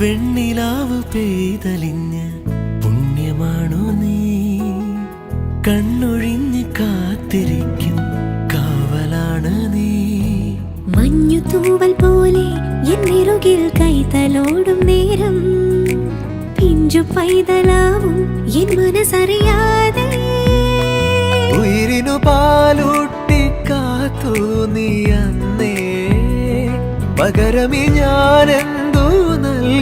വെണ്ണിലാവ് പെയ്തലിഞ്ഞ് പുണ്യമാണോ നീ? കണ്ണൊഴിഞ്ഞ് കാത്തിരിക്കും കാവലാണ് നീ. മഞ്ഞു തൂവൽ പോലെ എന്നിറുകിൽ കൈതലോടും നേരം. പിഞ്ചു പൈതലാവും എൻ മനസ്സറിയാതെ. ഉയരിനു പാലൂട്ടി കാത്തു നീ അന്നേ. പകരമി ഞാൻ എന്തു